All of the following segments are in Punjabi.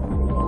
Oh.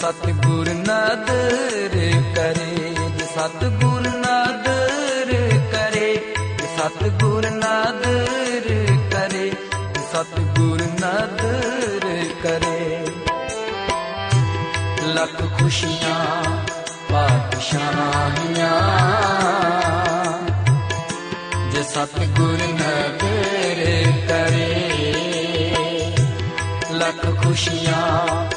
ਸਤਿਗੁਰ ਨਦਰ ਕਰੇ ਸਤਿਗੁਰ ਨਦਰ ਕਰੇ, ਜੇ ਸਤਿਗੁਰ ਨਦਰ ਕਰੇ ਸਤਿਗੁਰ ਨਦਰ ਕਰੇ। ਲੱਖ ਖੁਸ਼ੀਆਂ, ਪਾਤਸ਼ਾਹੀਆਂ, ਜੇ ਸਤਿਗੁਰ ਨਦਰ ਕਰੇ, ਲੱਖ ਖੁਸ਼ੀਆਂ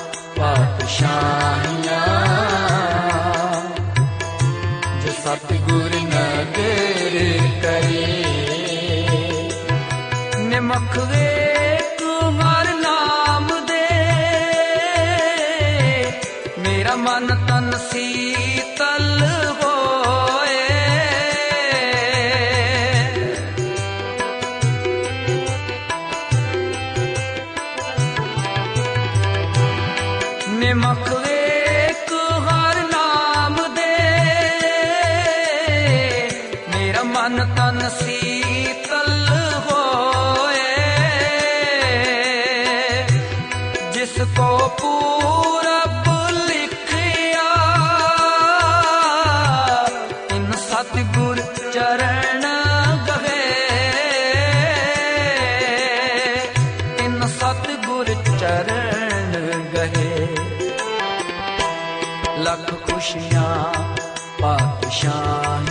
ਪਾਤਸ਼ਾਹੀਆਂ ਜੇ ਸਤਿਗੁਰ ਨਦਰ ਕਰੇ। ਨਿਮਖ ਵੇਖ ਮਨ ਤਨ ਸੀਤਲ ਹੋਏ। ਜਿਸ ਕੋ ਪੂਰਬ ਲਿਖਿਆ, ਇਨ ਸਤਿਗੁਰ ਚਰਨ ਗਏ ਇਨ ਸਤਿਗੁਰ ਚਰਨ ਗਏ ਲੱਖ ਖੁਸ਼ੀਆਂ ਪਾਤਸ਼ਾਹੀਆਂ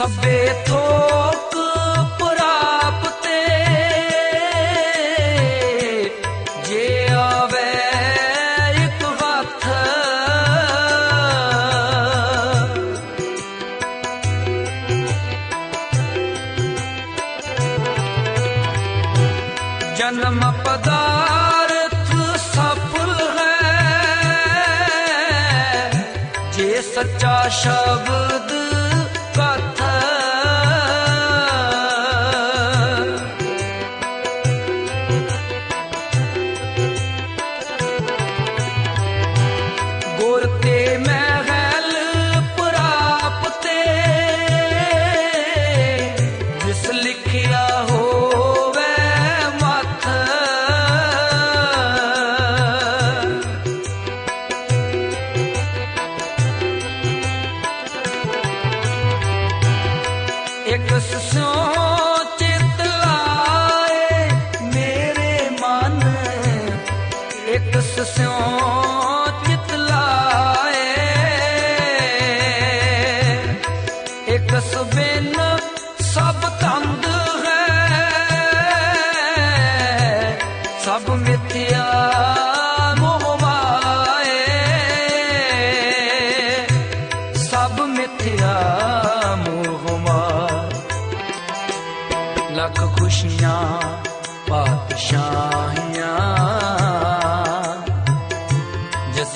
ਸਭੇ ਥੋਕ ਪੁਰਾਪ ਤੇ ਜੇ ਆਵੇ ਇੱਕ ਹੱਥ ਜਨਮ ਪਦਾਰਥ ਸਫਲ ਹੈ। ਜੇ ਸੱਚਾ ਸ਼ਬਦ ਇੱਕ ਸੋ ਚਿਤ ਲਾਏ। ਇੱਕ ਸਬਿਨ ਸਭ ਤੰਦ ਹੈ। ਸਭ ਮਿਥਿਆ ਮੋਹ ਸਭ ਮਿਥਿਆ ਮੋਹ ਮਾਏ। ਲੱਖ ਖੁਸ਼ੀਆਂ, ਪਾਤਸ਼ਾਹੀਆਂ।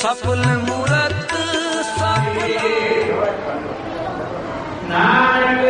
ਸਫਲ ਮੂਰਤ ਸਫਲ ਨਾਨਕ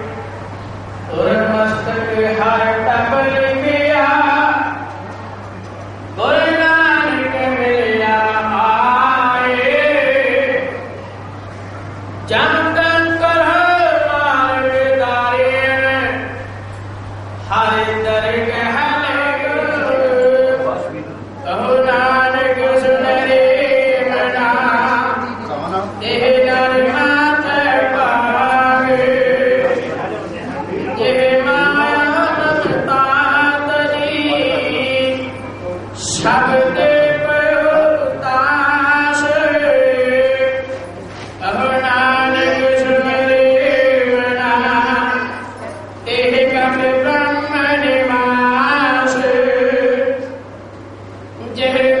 Jai